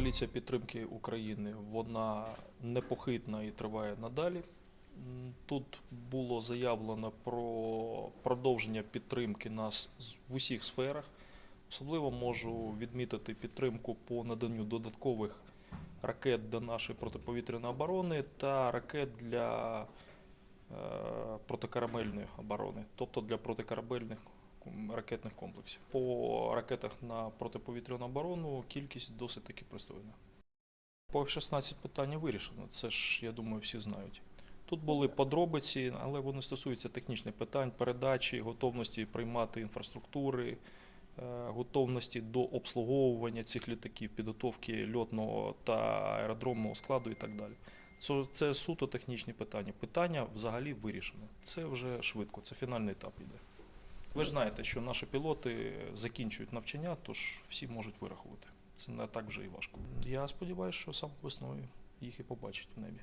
Коаліція підтримки України вона непохитна і триває надалі. Тут було заявлено про продовження підтримки нас в усіх сферах. Особливо можу відмітити підтримку по наданню додаткових ракет до нашої протиповітряної оборони та ракет для е, протикорабельної оборони, тобто для протикорабельних ком- ракетних комплексів. По ракетах на протиповітряну оборону кількість досить таки пристойна. По F-16 питання вирішено, це ж, я думаю, всі знають. Тут були подробиці, але вони стосуються технічних питань, передачі, готовності приймати інфраструктури, е, готовності до обслуговування цих літаків, підготовки льотного та аеродромного складу і так далі. Це, це суто технічні питання. Питання взагалі вирішено. Це вже швидко, це фінальний етап іде. Ви ж знаєте, що наші пілоти закінчують навчання, тож всі можуть вирахувати. Це не так вже і важко. Я сподіваюся, що саме весною їх і побачать в небі.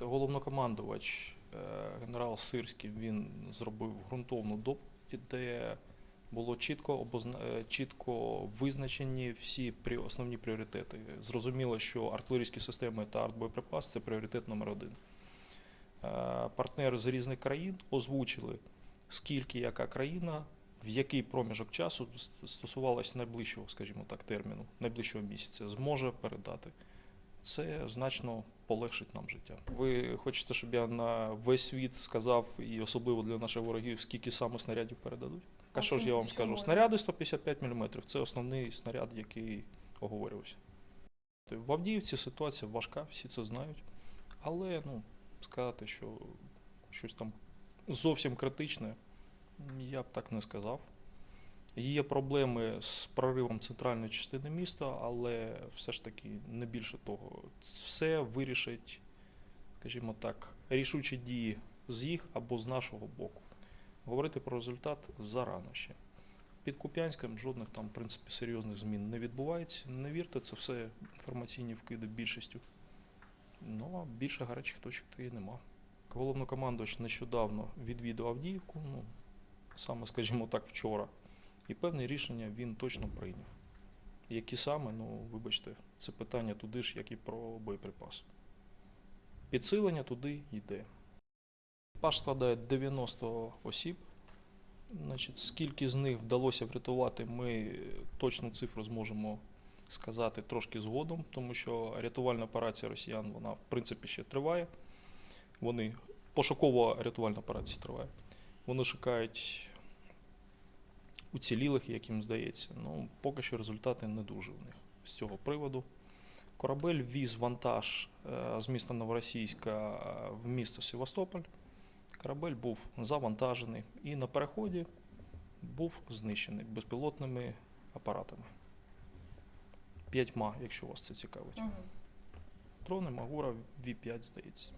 Головнокомандувач е, генерал Сирський він зробив ґрунтовну доповідь, де було чітко обозна... е, чітко визначені всі основні пріоритети. Зрозуміло, що артилерійські системи та артбоєприпас це пріоритет номер один. Е, Партнери з різних країн озвучили, скільки яка країна, в який проміжок часу ст- стосувалось найближчого, скажімо так, терміну, найближчого місяця, зможе передати. Це значно полегшить нам життя. Ви хочете, щоб я на весь світ сказав, і особливо для наших ворогів, скільки саме снарядів передадуть? А що ж я вам скажу? Снаряди 155 мм це основний снаряд, який оговорювався. В Авдіївці ситуація важка, всі це знають. Але ну, сказати, що щось там зовсім критичне, я б так не сказав. Є проблеми з проривом центральної частини міста, але все ж таки не більше того. Все вирішить, скажімо так, рішучі дії з їх або з нашого боку. Говорити про результат зарано ще. Під Куп'янськом жодних там, в принципі, серйозних змін не відбувається. Не вірте, це все інформаційні вкиди більшістю. Ну, а більше гарячих точок то і нема. Головнокомандувач нещодавно відвідав Авдіївку, ну, саме, скажімо так, вчора. І певне рішення він точно прийняв. Які саме, ну, вибачте, це питання туди ж, як і про боєприпаси. Підсилення туди йде. Екіпаж складає 90 осіб. Значить, скільки з них вдалося врятувати, ми точну цифру зможемо сказати трошки згодом, тому що рятувальна операція росіян, вона в принципі ще триває. Вони пошукова рятувальна операція триває. Вони шукають уцілілих, як їм здається. Ну, поки що результати не дуже у них з цього приводу. Корабель віз вантаж е, з міста Новоросійська е, в місто Севастополь. Корабель був завантажений і на переході був знищений безпілотними апаратами. П'ятьма, якщо вас це цікавить. Дрони Магура V5, здається.